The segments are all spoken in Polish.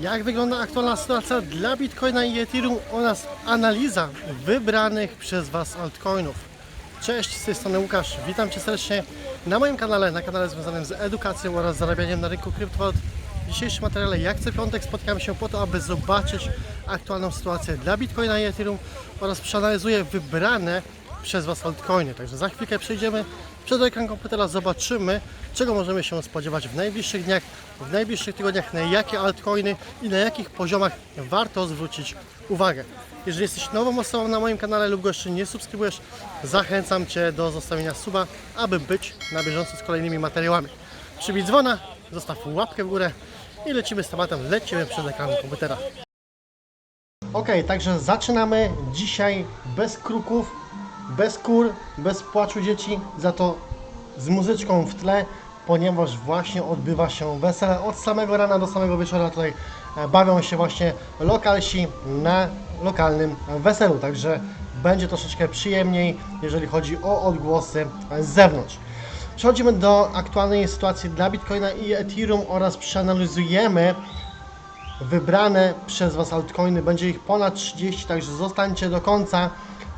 jak wygląda aktualna sytuacja dla Bitcoina i Ethereum oraz analiza wybranych przez Was altcoinów. Cześć, z tej strony Łukasz, witam Cię serdecznie na moim kanale, na kanale związanym z edukacją oraz zarabianiem na rynku kryptowalut. W dzisiejszym materiale, jak co piątek, spotkamy się po to, aby zobaczyć aktualną sytuację dla Bitcoina i Ethereum oraz przeanalizuję wybrane przez Was altcoiny. Także za chwilkę przejdziemy przed ekran komputera, zobaczymy, czego możemy się spodziewać w najbliższych dniach, w najbliższych tygodniach, na jakie altcoiny i na jakich poziomach warto zwrócić uwagę. Jeżeli jesteś nową osobą na moim kanale lub go jeszcze nie subskrybujesz, zachęcam Cię do zostawienia suba, aby być na bieżąco z kolejnymi materiałami. Przybij dzwona, zostaw łapkę w górę i lecimy z tematem, lecimy przed ekranem komputera. Ok, także zaczynamy dzisiaj bez kruków, bez kur, bez płaczu dzieci, za to z muzyczką w tle, ponieważ właśnie odbywa się wesele od samego rana do samego wieczora. Tutaj e, bawią się właśnie lokalsi na lokalnym weselu, także będzie troszeczkę przyjemniej, jeżeli chodzi o odgłosy z zewnątrz. Przechodzimy do aktualnej sytuacji dla Bitcoina i Ethereum oraz przeanalizujemy wybrane przez Was altcoiny. Będzie ich ponad 30, także zostańcie do końca.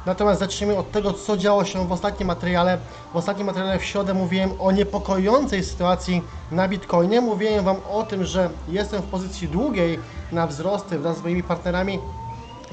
Natomiast zacznijmy od tego, co działo się w ostatnim materiale. W ostatnim materiale w środę mówiłem o niepokojącej sytuacji na Bitcoinie. Mówiłem Wam o tym, że jestem w pozycji długiej na wzrosty wraz z moimi partnerami.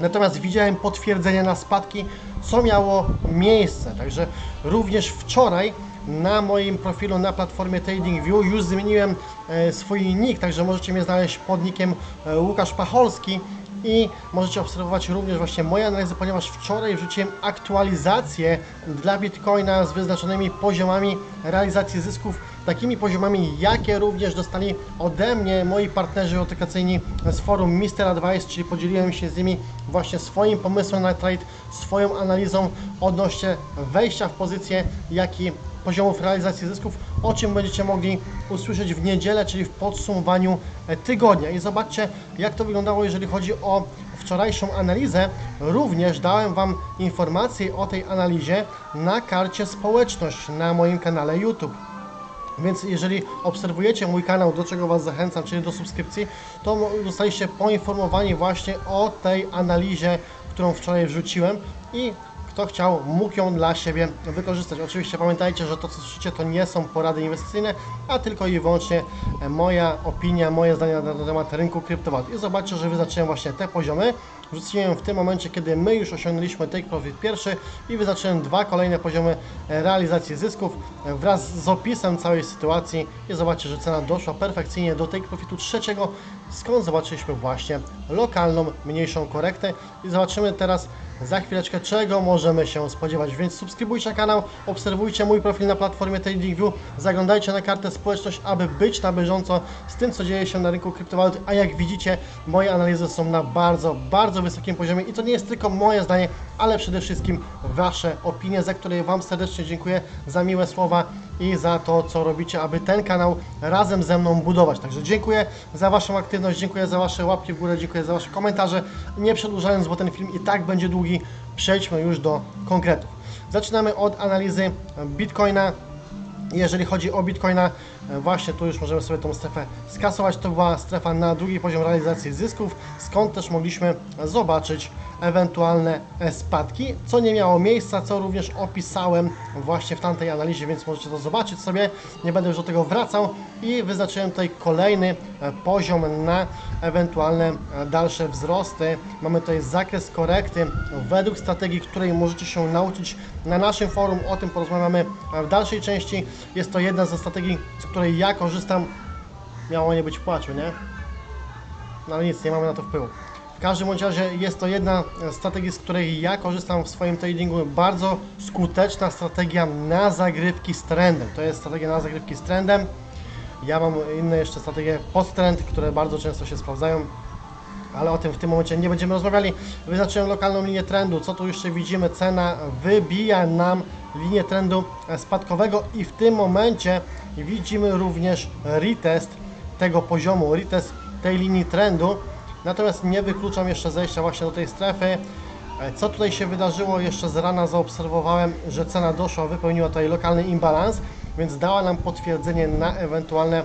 Natomiast widziałem potwierdzenie na spadki, co miało miejsce. Także również wczoraj na moim profilu na platformie TradingView już zmieniłem e, swój nick, także możecie mnie znaleźć pod nickiem e, Łukasz Pacholski i możecie obserwować również właśnie moje analizy, ponieważ wczoraj wrzuciłem aktualizację dla Bitcoina z wyznaczonymi poziomami realizacji zysków, takimi poziomami, jakie również dostali ode mnie moi partnerzy otykacyjni z forum Mr. Advice, czyli podzieliłem się z nimi właśnie swoim pomysłem na trade, swoją analizą odnośnie wejścia w pozycję, jak i poziomów realizacji zysków, o czym będziecie mogli usłyszeć w niedzielę, czyli w podsumowaniu e, tygodnia. I zobaczcie, jak to wyglądało, jeżeli chodzi o wczorajszą analizę. Również dałem Wam informację o tej analizie na karcie społeczność na moim kanale YouTube. Więc jeżeli obserwujecie mój kanał, do czego Was zachęcam, czyli do subskrypcji, to zostaliście poinformowani właśnie o tej analizie, którą wczoraj wrzuciłem i kto chciał, mógł ją dla siebie wykorzystać. Oczywiście pamiętajcie, że to co słyszycie to nie są porady inwestycyjne, a tylko i wyłącznie moja opinia, moje zdania na temat rynku kryptowalut. I zobaczcie, że wyznaczyłem właśnie te poziomy. Wrzuciłem w tym momencie, kiedy my już osiągnęliśmy take profit pierwszy i wyznaczyłem dwa kolejne poziomy realizacji zysków wraz z opisem całej sytuacji i zobaczcie, że cena doszła perfekcyjnie do take profitu trzeciego, skąd zobaczyliśmy właśnie lokalną, mniejszą korektę i zobaczymy teraz za chwileczkę, czego możemy się spodziewać. Więc subskrybujcie kanał, obserwujcie mój profil na platformie TradingView, zaglądajcie na kartę społeczność, aby być na bieżąco z tym, co dzieje się na rynku kryptowalut. A jak widzicie, moje analizy są na bardzo, bardzo wysokim poziomie i to nie jest tylko moje zdanie, ale przede wszystkim Wasze opinie, za które Wam serdecznie dziękuję za miłe słowa i za to, co robicie, aby ten kanał razem ze mną budować. Także dziękuję za Waszą aktywność, dziękuję za Wasze łapki w górę, dziękuję za Wasze komentarze. Nie przedłużając, bo ten film i tak będzie długi, przejdźmy już do konkretów. Zaczynamy od analizy Bitcoina. Jeżeli chodzi o Bitcoina, e, właśnie tu już możemy sobie tą strefę skasować. To była strefa na drugi poziom realizacji zysków, skąd też mogliśmy zobaczyć ewentualne spadki, co nie miało miejsca, co również opisałem właśnie w tamtej analizie, więc możecie to zobaczyć sobie. Nie będę już do tego wracał i wyznaczyłem tutaj kolejny e, poziom na ewentualne e, dalsze wzrosty. Mamy tutaj zakres korekty według strategii, której możecie się nauczyć na naszym forum. O tym porozmawiamy w dalszej części. Jest to jedna ze strategii, z której ja korzystam. Miało nie być płaczu, nie? No ale nic, nie mamy na to wpływu. W każdym razie jest to jedna z strategii, z której ja korzystam w swoim tradingu. Bardzo skuteczna strategia na zagrywki z trendem. To jest strategia na zagrywki z trendem. Ja mam inne jeszcze strategie pod trend, które bardzo często się sprawdzają. Ale o tym w tym momencie nie będziemy rozmawiali. Wyznaczyłem lokalną linię trendu. Co tu jeszcze widzimy? Cena wybija nam linię trendu spadkowego i w tym momencie widzimy również retest tego poziomu, retest tej linii trendu. Natomiast nie wykluczam jeszcze zejścia właśnie do tej strefy. Co tutaj się wydarzyło? Jeszcze z rana zaobserwowałem, że cena doszła, wypełniła tutaj lokalny imbalans, więc dała nam potwierdzenie na ewentualne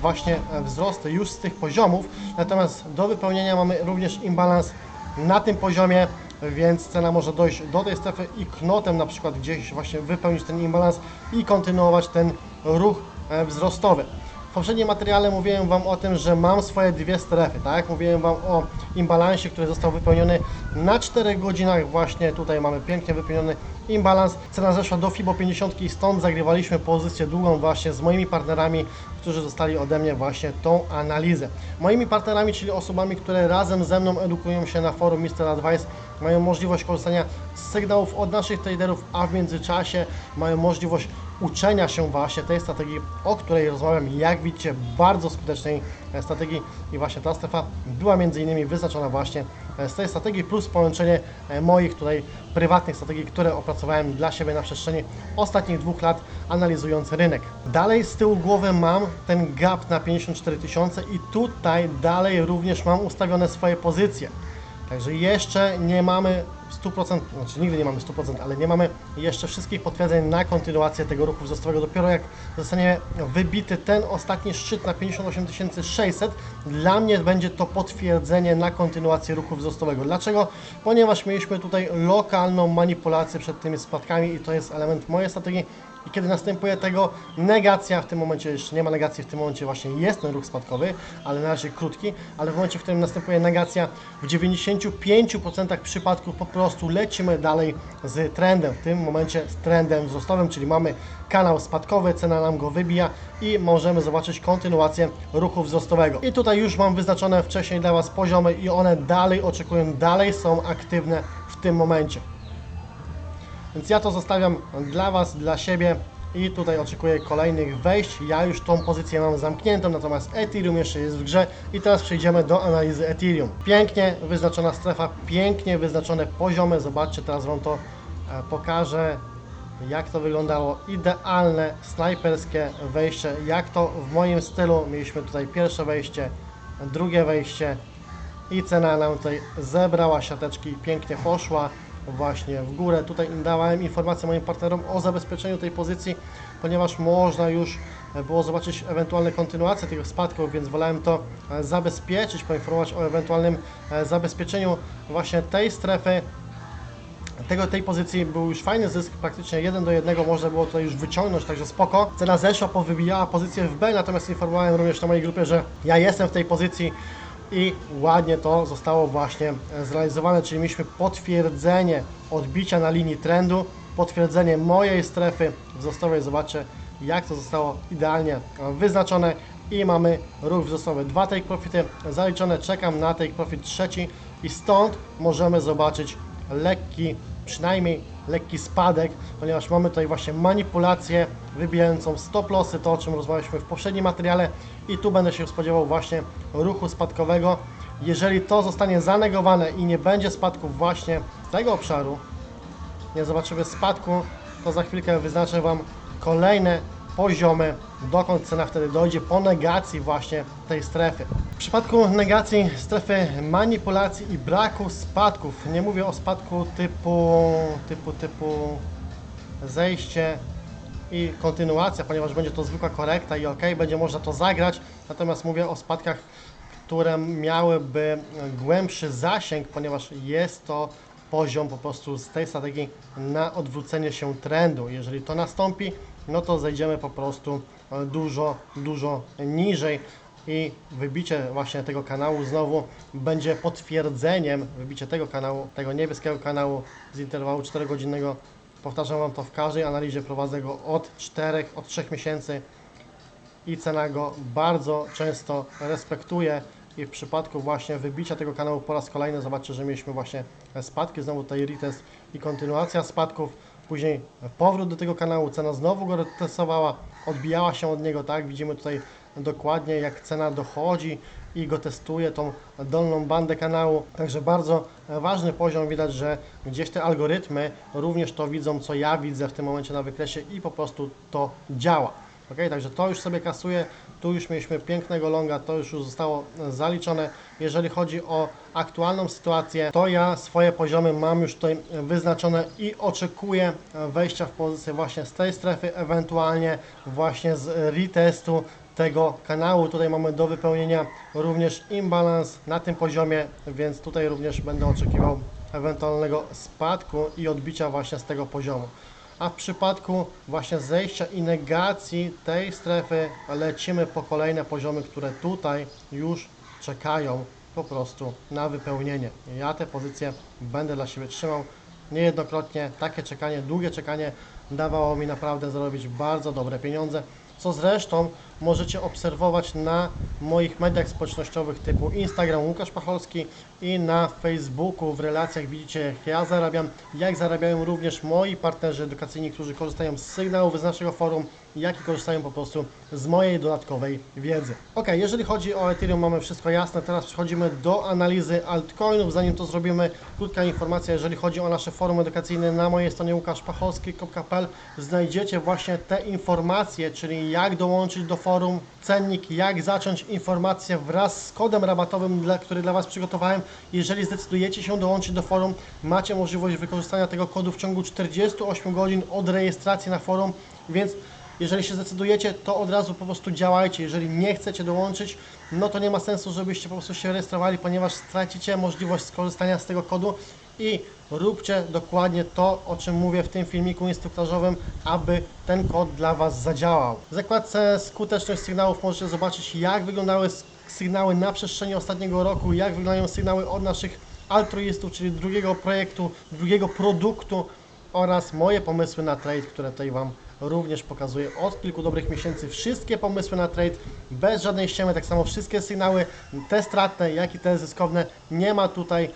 właśnie wzrosty już z tych poziomów, natomiast do wypełnienia mamy również imbalans na tym poziomie, więc cena może dojść do tej strefy i knotem na przykład gdzieś właśnie wypełnić ten imbalans i kontynuować ten ruch e, wzrostowy. W poprzednim materiale mówiłem Wam o tym, że mam swoje dwie strefy, tak? Mówiłem Wam o imbalansie, który został wypełniony na 4 godzinach. Właśnie tutaj mamy pięknie wypełniony imbalans. Cena zeszła do FIBO 50 i stąd zagrywaliśmy pozycję długą właśnie z moimi partnerami, którzy dostali ode mnie właśnie tą analizę. Moimi partnerami, czyli osobami, które razem ze mną edukują się na forum Mr. Advice, mają możliwość korzystania z sygnałów od naszych traderów, a w międzyczasie mają możliwość uczenia się właśnie tej strategii, o której rozmawiam, jak widzicie, bardzo skutecznej e, strategii i właśnie ta strefa była między innymi wyznaczona właśnie e, z tej strategii, plus połączenie e, moich tutaj prywatnych strategii, które opracowałem dla siebie na przestrzeni ostatnich dwóch lat, analizując rynek. Dalej z tyłu głowy mam ten gap na 54 tysiące i tutaj dalej również mam ustawione swoje pozycje. Także jeszcze nie mamy 100%, znaczy nigdy nie mamy 100%, ale nie mamy jeszcze wszystkich potwierdzeń na kontynuację tego ruchu wzrostowego. Dopiero jak zostanie wybity ten ostatni szczyt na 58 600, dla mnie będzie to potwierdzenie na kontynuację ruchu wzrostowego. Dlaczego? Ponieważ mieliśmy tutaj lokalną manipulację przed tymi spadkami i to jest element mojej strategii. I kiedy następuje tego negacja, w tym momencie jeszcze nie ma negacji, w tym momencie właśnie jest ten ruch spadkowy, ale na razie krótki, ale w momencie, w którym następuje negacja, w 95% przypadków po prostu lecimy dalej z trendem, w tym momencie z trendem wzrostowym, czyli mamy kanał spadkowy, cena nam go wybija i możemy zobaczyć kontynuację ruchu wzrostowego. I tutaj już mam wyznaczone wcześniej dla Was poziomy i one dalej oczekują, dalej są aktywne w tym momencie. Więc ja to zostawiam dla Was, dla siebie i tutaj oczekuję kolejnych wejść. Ja już tą pozycję mam zamkniętą, natomiast Ethereum jeszcze jest w grze i teraz przejdziemy do analizy Ethereum. Pięknie wyznaczona strefa, pięknie wyznaczone poziomy. Zobaczcie, teraz Wam to e, pokażę, jak to wyglądało. Idealne, snajperskie wejście, jak to w moim stylu. Mieliśmy tutaj pierwsze wejście, drugie wejście, i cena nam tutaj zebrała siateczki, pięknie poszła właśnie w górę. Tutaj dałem informację moim partnerom o zabezpieczeniu tej pozycji, ponieważ można już było zobaczyć ewentualne kontynuacje tego spadku, więc wolałem to e, zabezpieczyć, poinformować o ewentualnym e, zabezpieczeniu właśnie tej strefy tego, tej pozycji był już fajny zysk, praktycznie 1 do 1 można było tutaj już wyciągnąć, także spoko. Cena zeszła, powybijała pozycję w B, natomiast informowałem również na mojej grupie, że ja jestem w tej pozycji i ładnie to zostało właśnie zrealizowane, czyli mieliśmy potwierdzenie odbicia na linii trendu, potwierdzenie mojej strefy wzrostowej, zobaczcie jak to zostało idealnie wyznaczone. I mamy ruch wzrostowy. Dwa take profity zaliczone, czekam na take profit trzeci. I stąd możemy zobaczyć lekki, przynajmniej lekki spadek, ponieważ mamy tutaj właśnie manipulację wybijającą stop lossy, to o czym rozmawialiśmy w poprzednim materiale i tu będę się spodziewał właśnie ruchu spadkowego. Jeżeli to zostanie zanegowane i nie będzie spadków właśnie tego obszaru, nie zobaczymy spadku, to za chwilkę wyznaczę Wam kolejne poziomy, dokąd cena wtedy dojdzie po negacji właśnie tej strefy. W przypadku negacji strefy manipulacji i braku spadków, nie mówię o spadku typu, typu, typu zejście i kontynuacja, ponieważ będzie to zwykła korekta i ok, będzie można to zagrać, natomiast mówię o spadkach, które miałyby głębszy zasięg, ponieważ jest to poziom po prostu z tej strategii na odwrócenie się trendu. Jeżeli to nastąpi, no to zejdziemy po prostu dużo, dużo niżej i wybicie właśnie tego kanału znowu będzie potwierdzeniem, wybicie tego kanału, tego niebieskiego kanału z interwału 4-godzinnego. Powtarzam Wam to w każdej analizie, prowadzę go od 4, od 3 miesięcy i cena go bardzo często respektuje. I w przypadku właśnie wybicia tego kanału po raz kolejny zobaczcie, że mieliśmy właśnie spadki, znowu tutaj retest i kontynuacja spadków, później powrót do tego kanału, cena znowu go retestowała, odbijała się od niego, tak, widzimy tutaj dokładnie jak cena dochodzi i go testuje tą dolną bandę kanału, także bardzo ważny poziom, widać, że gdzieś te algorytmy również to widzą, co ja widzę w tym momencie na wykresie i po prostu to działa. Ok, także to już sobie kasuje. Tu już mieliśmy pięknego longa, to już, zostało zaliczone. Jeżeli chodzi o aktualną sytuację, to ja swoje poziomy mam już tutaj wyznaczone i oczekuję wejścia w pozycję właśnie z tej strefy, ewentualnie właśnie z retestu tego kanału. Tutaj mamy do wypełnienia również imbalans na tym poziomie, więc tutaj również będę oczekiwał ewentualnego spadku i odbicia właśnie z tego poziomu. A w przypadku właśnie zejścia i negacji tej strefy lecimy po kolejne poziomy, które tutaj już czekają po prostu na wypełnienie. Ja te pozycje będę dla siebie trzymał niejednokrotnie. Takie czekanie, długie czekanie dawało mi naprawdę zarobić bardzo dobre pieniądze, co zresztą możecie obserwować na moich mediach społecznościowych typu Instagram Łukasz Pacholski i na Facebooku. W relacjach widzicie jak ja zarabiam, jak zarabiają również moi partnerzy edukacyjni, którzy korzystają z sygnałów z naszego forum, jak i korzystają po prostu z mojej dodatkowej wiedzy. Ok, jeżeli chodzi o Ethereum mamy wszystko jasne, teraz przechodzimy do analizy altcoinów. Zanim to zrobimy, krótka informacja, jeżeli chodzi o nasze forum edukacyjne na mojej stronie łukaszpacholski.pl znajdziecie właśnie te informacje, czyli jak dołączyć do forum, cennik, jak zacząć informacje wraz z kodem rabatowym, który dla Was przygotowałem. Jeżeli zdecydujecie się dołączyć do forum, macie możliwość wykorzystania tego kodu w ciągu 48 godzin od rejestracji na forum, więc jeżeli się zdecydujecie, to od razu po prostu działajcie. Jeżeli nie chcecie dołączyć, no to nie ma sensu, żebyście po prostu się rejestrowali, ponieważ stracicie możliwość skorzystania z tego kodu i róbcie dokładnie to, o czym mówię w tym filmiku instruktażowym, aby ten kod dla Was zadziałał. W zakładce skuteczność sygnałów możecie zobaczyć, jak wyglądały sygnały na przestrzeni ostatniego roku, jak wyglądają sygnały od naszych altruistów, czyli drugiego projektu, drugiego produktu oraz moje pomysły na trade, które tutaj Wam również pokazuję od kilku dobrych miesięcy. Wszystkie pomysły na trade bez żadnej ściemy, tak samo wszystkie sygnały, te stratne, jak i te zyskowne. Nie ma tutaj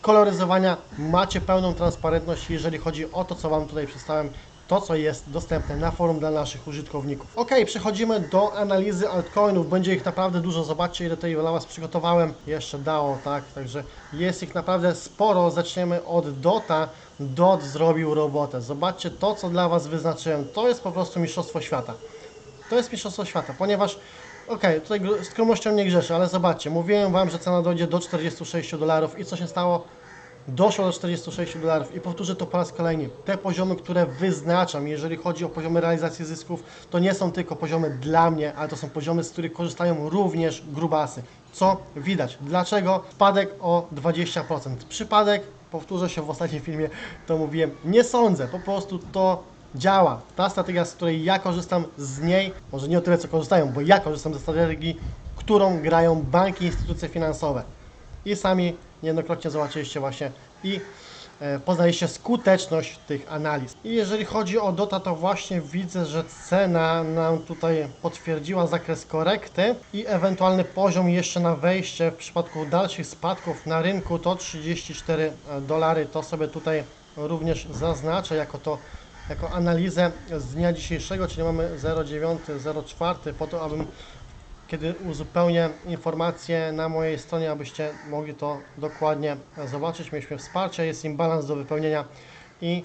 koloryzowania, macie pełną transparentność, jeżeli chodzi o to, co Wam tutaj przedstawiam, to, co jest dostępne na forum dla naszych użytkowników. Ok, przechodzimy do analizy altcoinów. Będzie ich naprawdę dużo. Zobaczcie, ile tutaj dla Was przygotowałem. Jeszcze dało, tak? Także jest ich naprawdę sporo. Zaczniemy od DOTA. DOT zrobił robotę. Zobaczcie to, co dla Was wyznaczyłem. To jest po prostu Mistrzostwo Świata. To jest Mistrzostwo Świata, ponieważ Okej, tutaj gr- skromnością nie grzeszę, ale zobaczcie, mówiłem Wam, że cena dojdzie do 46 dolarów i co się stało? Doszło do 46 dolarów i powtórzę to po raz kolejny. Te poziomy, które wyznaczam, jeżeli chodzi o poziomy realizacji zysków, to nie są tylko poziomy dla mnie, ale to są poziomy, z których korzystają również grubasy. Co widać? Dlaczego? Spadek o 20%. Przypadek, powtórzę się w ostatnim filmie, to mówiłem, nie sądzę, po prostu to działa. Ta strategia, z której ja korzystam z niej, może nie o tyle co korzystają, bo ja korzystam ze strategii, którą grają banki, instytucje finansowe. I sami niejednokrotnie zobaczyliście właśnie i e, poznaliście skuteczność tych analiz. I jeżeli chodzi o DOTA, to właśnie widzę, że cena nam tutaj potwierdziła zakres korekty i ewentualny poziom jeszcze na wejście w przypadku dalszych spadków na rynku to 34 dolary. To sobie tutaj również zaznaczę jako to jako analizę z dnia dzisiejszego, czyli mamy 09.04 po to, abym kiedy uzupełnię informacje na mojej stronie, abyście mogli to dokładnie zobaczyć. Mieliśmy wsparcie, jest im balans do wypełnienia i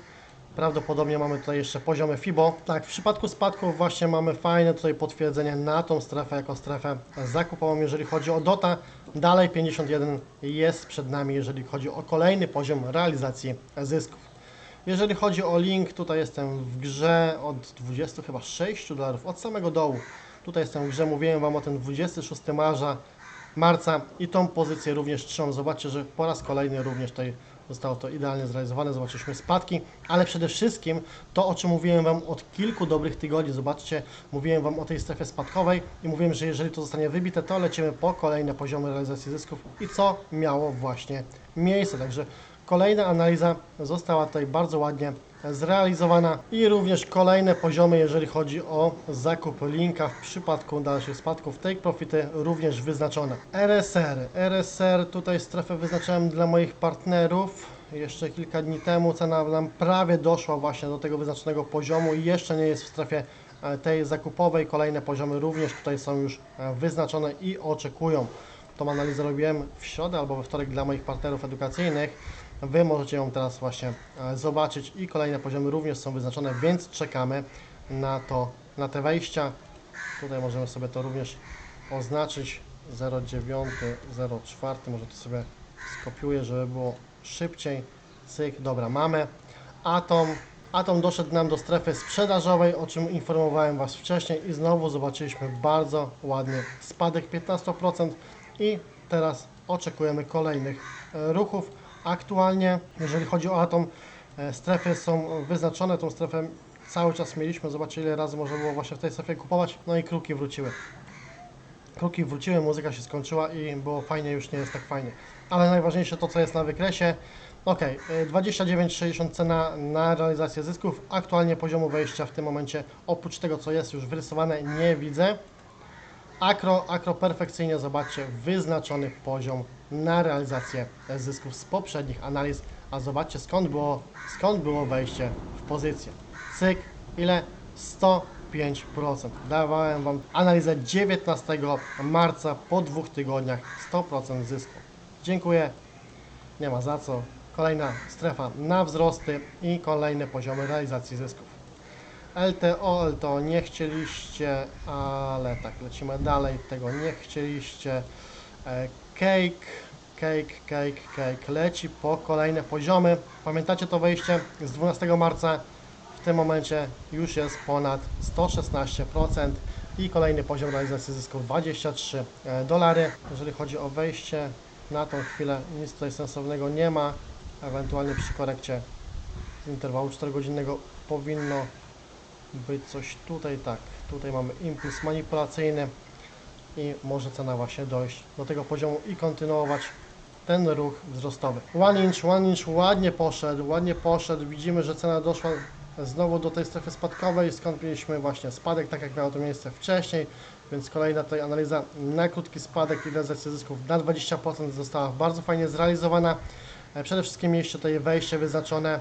prawdopodobnie mamy tutaj jeszcze poziomy FIBO. Tak, w przypadku spadków właśnie mamy fajne tutaj potwierdzenie na tą strefę jako strefę zakupową, jeżeli chodzi o DOTA. Dalej 51 jest przed nami, jeżeli chodzi o kolejny poziom realizacji zysków. Jeżeli chodzi o link, tutaj jestem w grze od 20 chyba 6 dolarów, od samego dołu. Tutaj jestem w grze, mówiłem Wam o tym 26 marca, marca i tą pozycję również trzymam. Zobaczcie, że po raz kolejny również tutaj zostało to idealnie zrealizowane. Zobaczyliśmy spadki, ale przede wszystkim to, o czym mówiłem Wam od kilku dobrych tygodni. Zobaczcie, mówiłem Wam o tej strefie spadkowej i mówiłem, że jeżeli to zostanie wybite, to lecimy po kolejne poziomy realizacji zysków i co miało właśnie miejsce. Także Kolejna analiza została tutaj bardzo ładnie zrealizowana i również kolejne poziomy, jeżeli chodzi o zakup linka w przypadku dalszych spadków. Take profity również wyznaczone. RSR. RSR tutaj strefę wyznaczyłem dla moich partnerów. Jeszcze kilka dni temu cena nam prawie doszła właśnie do tego wyznaczonego poziomu i jeszcze nie jest w strefie e, tej zakupowej. Kolejne poziomy również tutaj są już e, wyznaczone i oczekują. Tą analizę robiłem w środę albo we wtorek dla moich partnerów edukacyjnych. Wy możecie ją teraz właśnie e, zobaczyć i kolejne poziomy również są wyznaczone, więc czekamy na to, na te wejścia. Tutaj możemy sobie to również oznaczyć 09, 04, może to sobie skopiuję, żeby było szybciej. Cyk, dobra, mamy. Atom, Atom doszedł nam do strefy sprzedażowej, o czym informowałem Was wcześniej i znowu zobaczyliśmy bardzo ładny spadek 15% i teraz oczekujemy kolejnych e, ruchów. Aktualnie, jeżeli chodzi o Atom, e, strefy są wyznaczone, tą strefę cały czas mieliśmy, zobaczcie ile razy można było właśnie w tej strefie kupować, no i kruki wróciły. Kruki wróciły, muzyka się skończyła i było fajnie, już nie jest tak fajnie. Ale najważniejsze to, co jest na wykresie. Ok, 29,60 cena na realizację zysków. Aktualnie poziomu wejścia w tym momencie, oprócz tego, co jest już wyrysowane, nie widzę. Akro, akro perfekcyjnie, zobaczcie, wyznaczony poziom na realizację zysków z poprzednich analiz. A zobaczcie, skąd było, skąd było wejście w pozycję. Cyk, ile? 105%. Dawałem Wam analizę 19 marca po dwóch tygodniach 100% zysku. Dziękuję, nie ma za co. Kolejna strefa na wzrosty i kolejne poziomy realizacji zysków. LTO, LTO nie chcieliście, ale tak, lecimy dalej, tego nie chcieliście. E, Cake, cake, cake, cake, leci po kolejne poziomy. Pamiętacie to wejście z 12 marca? W tym momencie już jest ponad 116% i kolejny poziom realizacji zysków 23 dolary. Jeżeli chodzi o wejście, na tą chwilę nic tutaj sensownego nie ma. Ewentualnie przy korekcie z interwału 4-godzinnego powinno być coś tutaj, tak. Tutaj mamy impuls manipulacyjny i może cena właśnie dojść do tego poziomu i kontynuować ten ruch wzrostowy. One inch, one inch ładnie poszedł, ładnie poszedł. Widzimy, że cena doszła znowu do tej strefy spadkowej, skąd mieliśmy właśnie spadek, tak jak miało to miejsce wcześniej, więc kolejna tutaj analiza na krótki spadek i realizacja zysków na 20% została bardzo fajnie zrealizowana. E, Przede wszystkim mieliście tutaj wejście wyznaczone,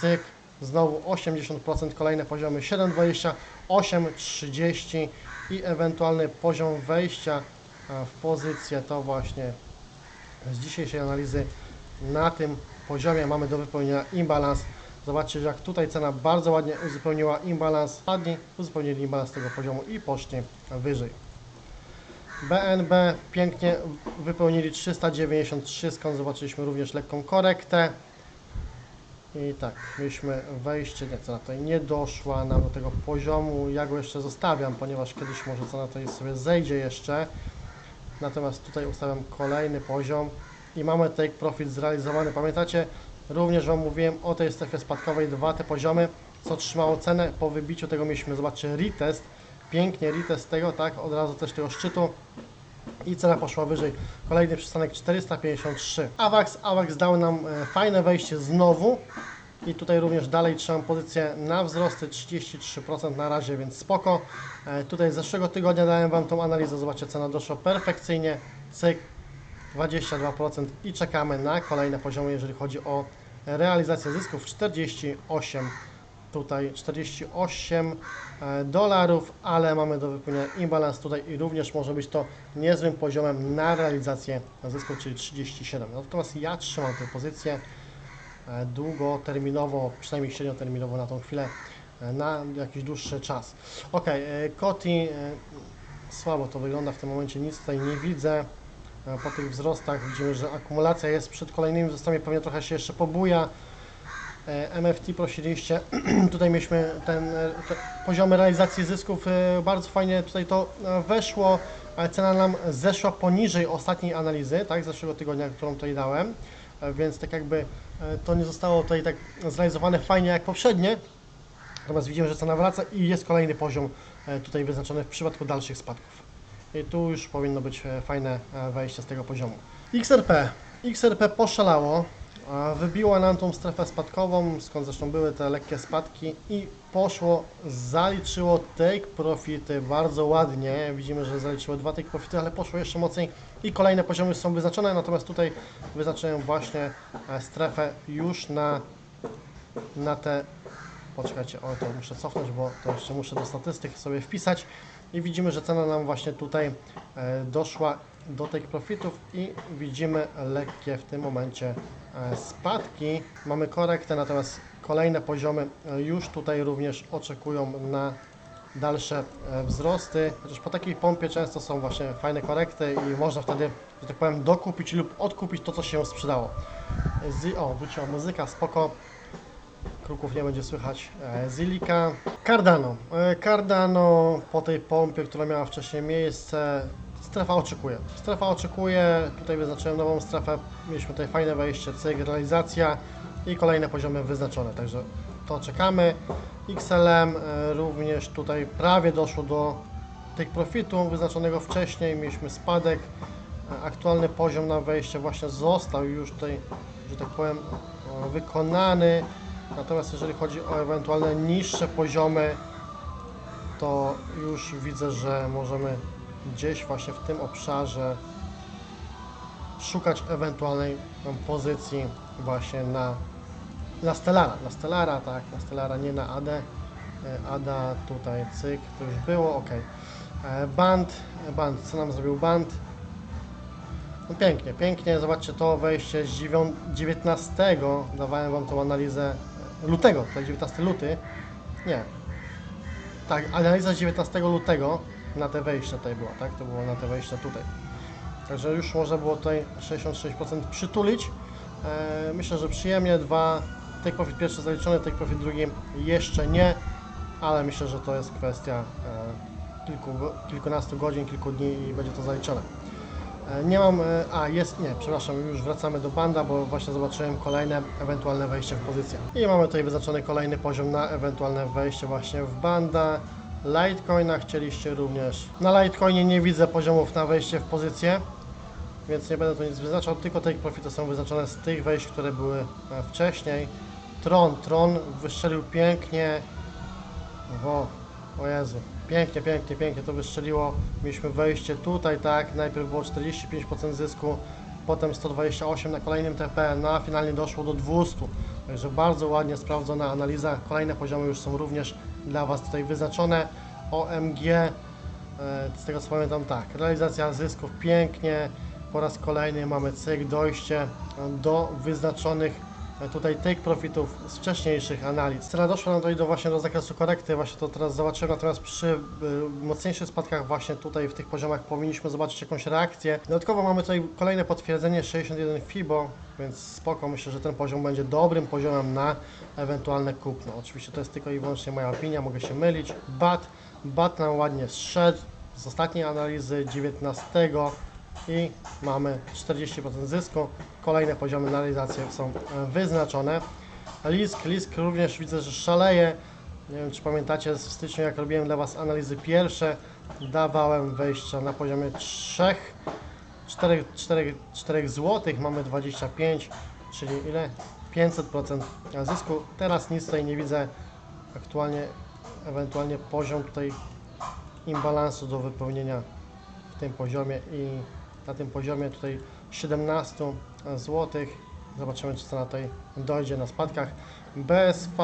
cyk, znowu 80%, kolejne poziomy 7,20, 8,30 i ewentualny poziom wejścia e, w pozycję to właśnie z dzisiejszej analizy na tym poziomie mamy do wypełnienia imbalans. Zobaczcie, jak tutaj cena bardzo ładnie uzupełniła imbalans, padli, uzupełnili imbalans tego poziomu i poszli wyżej. BNB pięknie wypełnili 393, skąd zobaczyliśmy również lekką korektę. I tak, mieliśmy wejście, nie, cena tutaj nie doszła nam do tego poziomu, ja go jeszcze zostawiam, ponieważ kiedyś może cena tutaj sobie zejdzie jeszcze. Natomiast tutaj ustawiam kolejny poziom. I mamy take profit zrealizowany. Pamiętacie, również Wam mówiłem o tej strefie spadkowej, dwa te poziomy, co trzymało cenę. Po wybiciu tego mieliśmy, zobaczcie, retest, pięknie retest tego, tak, od razu też tego szczytu i cena poszła wyżej. Kolejny przystanek 453. AWAX, AWAX dał nam e, fajne wejście znowu. I tutaj również dalej trzymam pozycję na wzrosty 33% na razie, więc spoko. E, Tutaj z zeszłego tygodnia dałem Wam tą analizę, zobaczcie, cena doszła perfekcyjnie, cyk, 22% i czekamy na kolejne poziomy, jeżeli chodzi o realizację zysków 48 tutaj 48 e, dolarów, ale mamy do wypełnienia imbalans tutaj i również może być to niezłym poziomem na realizację zysku, czyli 37. Natomiast ja trzymam tę pozycję e, długoterminowo, przynajmniej średnioterminowo na tą chwilę, e, na jakiś dłuższy czas. Ok, Koti, słabo to wygląda w tym momencie, nic tutaj nie widzę. Po tych wzrostach widzimy, że akumulacja jest przed kolejnymi wzrostami, pewnie trochę się jeszcze pobuja. E, MFT prosiliście, tutaj mieliśmy ten, e, te poziomy realizacji zysków, e, bardzo fajnie tutaj to weszło, ale cena nam zeszła poniżej ostatniej analizy, tak, z zeszłego tygodnia, którą tutaj dałem, więc tak jakby to nie zostało tutaj tak zrealizowane fajnie jak poprzednie, natomiast widzimy, że cena wraca i jest kolejny poziom tutaj wyznaczony w przypadku dalszych spadków. I tu już powinno być fajne wejście z tego poziomu. XRP. XRP poszalało, a wybiło nam tą strefę spadkową, skąd zresztą były te lekkie spadki i poszło, zaliczyło take profity bardzo ładnie. Widzimy, że zaliczyło dwa take profity, ale poszło jeszcze mocniej i kolejne poziomy są wyznaczone, natomiast tutaj wyznaczają właśnie e, strefę już na, na te Poczekajcie, o to muszę cofnąć, bo to jeszcze muszę do statystyk sobie wpisać. I widzimy, że cena nam właśnie tutaj e, doszła do tych profitów i widzimy lekkie w tym momencie e, spadki. Mamy korektę, natomiast kolejne poziomy e, już tutaj również oczekują na dalsze e, wzrosty. Chociaż po takiej pompie często są właśnie fajne korekty i można wtedy, że tak powiem, dokupić lub odkupić to, co się sprzedało. Z, o, wróciła muzyka, spoko. kruków nie będzie słychać. Zilika. Cardano. Cardano po tej pompie, która miała wcześniej miejsce, strefa oczekuje. Strefa oczekuje, tutaj wyznaczyłem nową strefę, mieliśmy tutaj fajne wejście, cyk, realizacja i kolejne poziomy wyznaczone, także to czekamy. XLM e, również tutaj prawie doszło do tych profitu wyznaczonego wcześniej, mieliśmy spadek, E, aktualny poziom na wejście właśnie został już tutaj, że tak powiem, e, wykonany. Natomiast jeżeli chodzi o ewentualne niższe poziomy, to już widzę, że możemy gdzieś właśnie w tym obszarze szukać ewentualnej pozycji właśnie na, na Stellara. Na Stellara, tak, na Stellara, nie na AD. E, Ada tutaj, cyk, to już było, ok. E, Band, band, co nam zrobił band? No pięknie, pięknie, zobaczcie to wejście z dziewią- 19, dawałem Wam tą analizę e, lutego, tak 19 luty, nie, tak, analiza z 19 lutego na te wejścia tutaj była, tak, to było na te wejścia tutaj. Także już można było tutaj 66% przytulić. E, myślę, że przyjemnie, dwa, take profit pierwszy zaliczony, take profit drugi jeszcze nie, ale myślę, że to jest kwestia e, kilku, kilkunastu godzin, kilku dni i będzie to zaliczone. E, Nie mam, e, a jest, nie, przepraszam, już wracamy do banda, bo właśnie zobaczyłem kolejne ewentualne wejście w pozycję. I mamy tutaj wyznaczony kolejny poziom na ewentualne wejście właśnie w banda. Litecoina chcieliście również. Na Litecoinie nie widzę poziomów na wejście w pozycję, więc nie będę tu nic wyznaczał, tylko te profity są wyznaczone z tych wejść, które były e, wcześniej. Tron, Tron wystrzelił pięknie. O, o Jezu, pięknie, pięknie, pięknie to wystrzeliło. Mieliśmy wejście tutaj, tak, najpierw było 45% zysku, potem 128 na kolejnym TP, no a finalnie doszło do 200. Także bardzo ładnie sprawdzona analiza. Kolejne poziomy już są również dla Was tutaj wyznaczone. OMG, e, z tego co pamiętam, tak, realizacja zysków pięknie. Po raz kolejny mamy cyk, dojście do wyznaczonych E, tutaj take profitów z wcześniejszych analiz. Cena doszła nam tutaj do właśnie do zakresu korekty, właśnie to teraz zobaczyłem, natomiast przy y, mocniejszych spadkach właśnie tutaj w tych poziomach powinniśmy zobaczyć jakąś reakcję. Dodatkowo mamy tutaj kolejne potwierdzenie 61 FIBO, więc spoko, myślę, że ten poziom będzie dobrym poziomem na ewentualne kupno. Oczywiście to jest tylko i wyłącznie moja opinia, mogę się mylić. BAT, BAT nam ładnie zszedł z ostatniej analizy 19 i mamy 40% zysku. Kolejne poziomy na realizację są wyznaczone. Lisk, Lisk również widzę, że szaleje. Nie wiem, czy pamiętacie, w styczniu jak robiłem dla Was analizy pierwsze, dawałem wejścia na poziomie 3, 4, 4, 4 zł, mamy 25, czyli ile? 500% zysku. Teraz nic tutaj nie widzę. Aktualnie, ewentualnie poziom tutaj imbalansu do wypełnienia w tym poziomie i na tym poziomie tutaj 17 zł. Zobaczymy, czy cena tutaj dojdzie na spadkach. BSV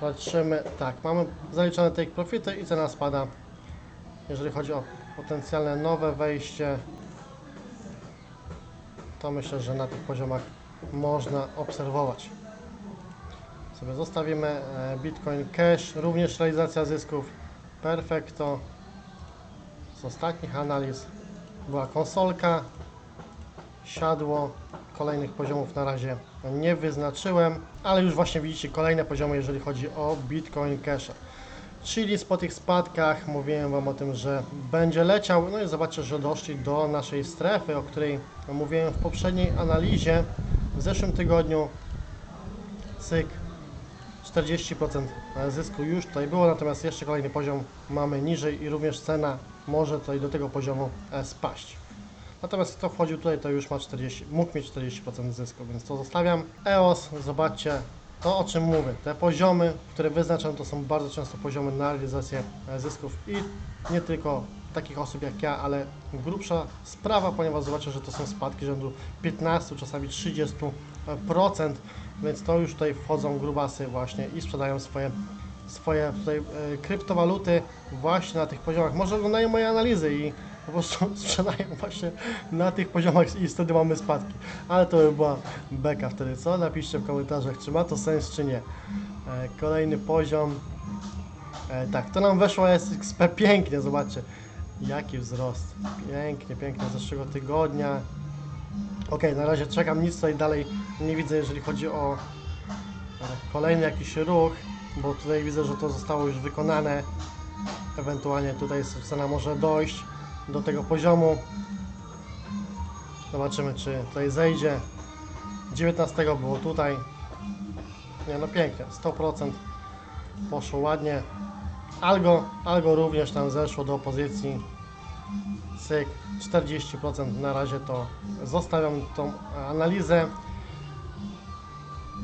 patrzymy, tak, mamy zaliczone take profity i cena spada. Jeżeli chodzi o potencjalne nowe wejście, to myślę, że na tych poziomach można obserwować. Sobie zostawimy e, Bitcoin Cash, również realizacja zysków perfekto. Z ostatnich analiz była konsolka, siadło, kolejnych poziomów na razie nie wyznaczyłem, ale już właśnie widzicie kolejne poziomy, jeżeli chodzi o Bitcoin Cash. Czyli po tych spadkach mówiłem Wam o tym, że będzie leciał, no i zobaczcie, że doszli do naszej strefy, o której mówiłem w poprzedniej analizie w zeszłym tygodniu. Cyk, 40% zysku już tutaj było, natomiast jeszcze kolejny poziom mamy niżej i również cena może tutaj do tego poziomu e, spaść. Natomiast kto wchodził tutaj, to już ma 40, mógł mieć 40% zysku, więc to zostawiam. EOS, zobaczcie, to o czym mówię. Te poziomy, które wyznaczam, to są bardzo często poziomy na realizację zysków i nie tylko takich osób jak ja, ale grubsza sprawa, ponieważ zobaczę, że to są spadki rzędu 15, czasami 30%, więc to już tutaj wchodzą grubasy właśnie i sprzedają swoje swoje tutaj e, kryptowaluty właśnie na tych poziomach. Może oglądają moje analizy i po prostu sprzedają właśnie na tych poziomach i wtedy mamy spadki. Ale to by była beka wtedy, co? Napiszcie w komentarzach, czy ma to sens, czy nie. E, Kolejny poziom. E, Tak, to nam weszło SXP pięknie, zobaczcie. Jaki wzrost. Pięknie, pięknie, zeszłego tygodnia. Ok, na razie czekam, nic tutaj dalej nie widzę, jeżeli chodzi o kolejny jakiś ruch, bo tutaj widzę, że to zostało już wykonane. Ewentualnie tutaj cena może dojść do tego poziomu. Zobaczymy, czy tutaj zejdzie. 19 było tutaj. Nie no pięknie, 100% poszło ładnie. Algo, algo również tam zeszło do pozycji. Syk, 40% na razie to zostawiam tą analizę.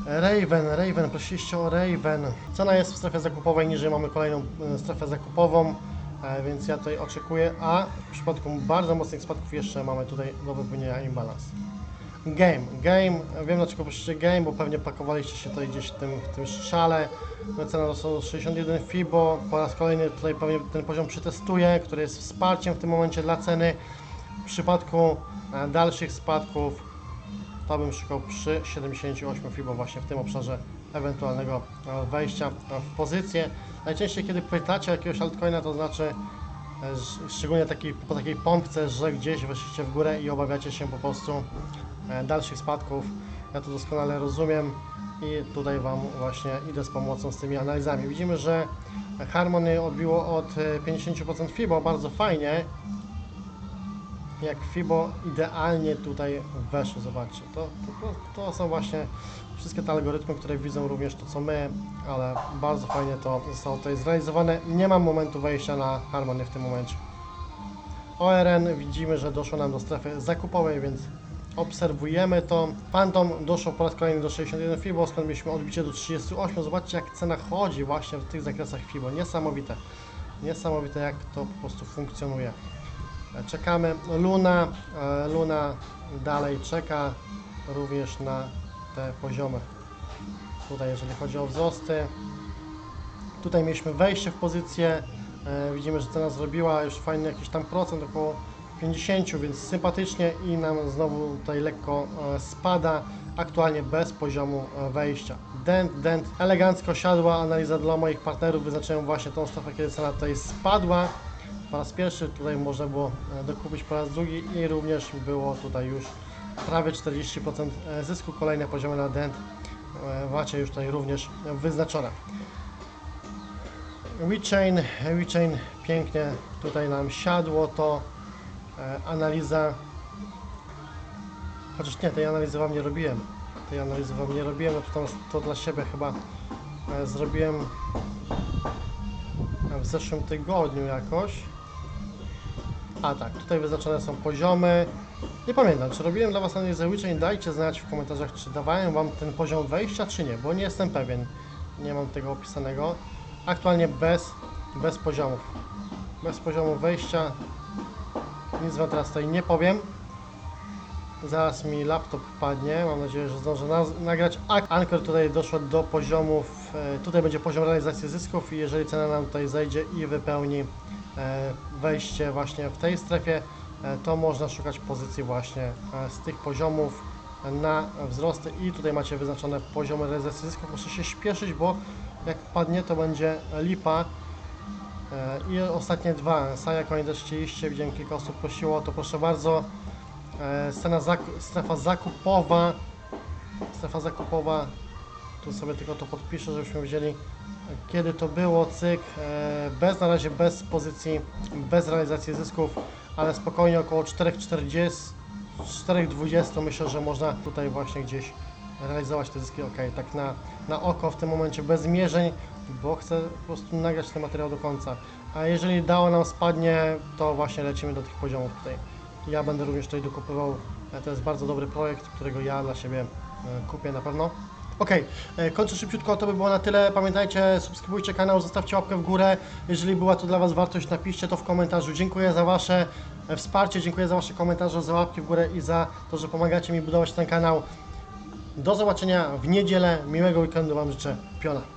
Raven, Raven, prosiliście o Raven. Cena jest w strefie zakupowej, niżej mamy kolejną e, strefę zakupową, więc ja tutaj oczekuję, a w przypadku bardzo mocnych spadków jeszcze mamy tutaj do wypełnienia imbalans. Game, game, wiem dlaczego piszecie game, bo pewnie pakowaliście się tutaj gdzieś w tym, w tym szale. No, Cena to są 61 FIBO, po raz kolejny tutaj pewnie ten poziom przetestuję, który jest wsparciem w tym momencie dla ceny. W przypadku e, dalszych spadków to bym szukał przy 78 FIBO właśnie w tym obszarze ewentualnego e, wejścia e, w pozycję. Najczęściej kiedy pytacie jakiegoś altcoina to znaczy e, szczególnie taki, po takiej pompce, że gdzieś weszliście w górę i obawiacie się po prostu e, dalszych spadków. Ja to doskonale rozumiem i tutaj Wam właśnie idę z pomocą z tymi analizami. Widzimy, że Harmony odbiło od e, 50% FIBO, bardzo fajnie jak FIBO idealnie tutaj weszło, zobaczcie, to, to, to są właśnie wszystkie te algorytmy, które widzą również to co my, ale bardzo fajnie to zostało tutaj zrealizowane. Nie mam momentu wejścia na Harmony w tym momencie. ORN widzimy, że doszło nam do strefy zakupowej, więc obserwujemy to. Phantom doszło po raz kolejny do 61 FIBO, skąd mieliśmy odbicie do 38. Zobaczcie jak cena chodzi właśnie w tych zakresach FIBO. Niesamowite. Niesamowite jak to po prostu funkcjonuje. Czekamy. Luna, e, Luna dalej czeka również na te poziomy. Tutaj jeżeli chodzi o wzrosty. Tutaj mieliśmy wejście w pozycję. E, Widzimy, że cena zrobiła już fajny jakiś tam procent, około 50, więc sympatycznie i nam znowu tutaj lekko e, spada. Aktualnie bez poziomu e, wejścia. Dent, dent elegancko siadła. Analiza dla moich partnerów wyznaczyłem właśnie tą strefę, kiedy cena tutaj spadła po raz pierwszy, tutaj można było dokupić po raz drugi i również było tutaj już prawie 40% zysku. Kolejne poziomy na dent e, macie już tutaj również wyznaczone. WeChain, WeChain pięknie tutaj nam siadło to e, analiza chociaż nie, tej analizy Wam nie robiłem tej analizy Wam nie robiłem, no to, to dla siebie chyba e, zrobiłem w zeszłym tygodniu jakoś a tak, tutaj wyznaczone są poziomy. Nie pamiętam, czy robiłem dla Was analizę WeChain, dajcie znać w komentarzach, czy dawałem Wam ten poziom wejścia, czy nie, bo nie jestem pewien. Nie mam tego opisanego. Aktualnie bez, bez poziomów. Bez poziomu wejścia. Nic Wam teraz tutaj nie powiem. Zaraz mi laptop padnie, mam nadzieję, że zdążę naz- nagrać. Anchor tutaj doszło do poziomów, e, tutaj będzie poziom realizacji zysków i jeżeli cena nam tutaj zejdzie i wypełni wejście właśnie w tej strefie, e, to można szukać pozycji właśnie e, z tych poziomów na wzrosty i tutaj macie wyznaczone poziomy realizacji zysków. Muszę się śpieszyć, bo jak padnie to będzie lipa. E, I ostatnie dwa, Saja Coin też chcieliście, widziałem kilka osób prosiło, to proszę bardzo. E, Scena zaku- strefa zakupowa, strefa zakupowa, tu sobie tylko to podpiszę, żebyśmy wiedzieli kiedy to było, cyk, e, bez na razie bez pozycji, bez realizacji zysków, ale spokojnie około 4,40, 4,20 myślę, że można tutaj właśnie gdzieś realizować te zyski, ok, tak na, na oko w tym momencie bez mierzeń, bo chcę po prostu nagrać ten materiał do końca, a jeżeli dało nam spadnie, to właśnie lecimy do tych poziomów tutaj. Ja będę również tutaj dokupywał, e, to jest bardzo dobry projekt, którego ja dla siebie e, kupię na pewno. Okej, e, kończę szybciutko, to by było na tyle. Pamiętajcie, subskrybujcie kanał, zostawcie łapkę w górę. Jeżeli była to dla Was wartość, napiszcie to w komentarzu. Dziękuję za Wasze e, wsparcie, dziękuję za Wasze komentarze, za łapki w górę i za to, że pomagacie mi budować ten kanał. Do zobaczenia w niedzielę. Miłego weekendu Wam życzę. Piona.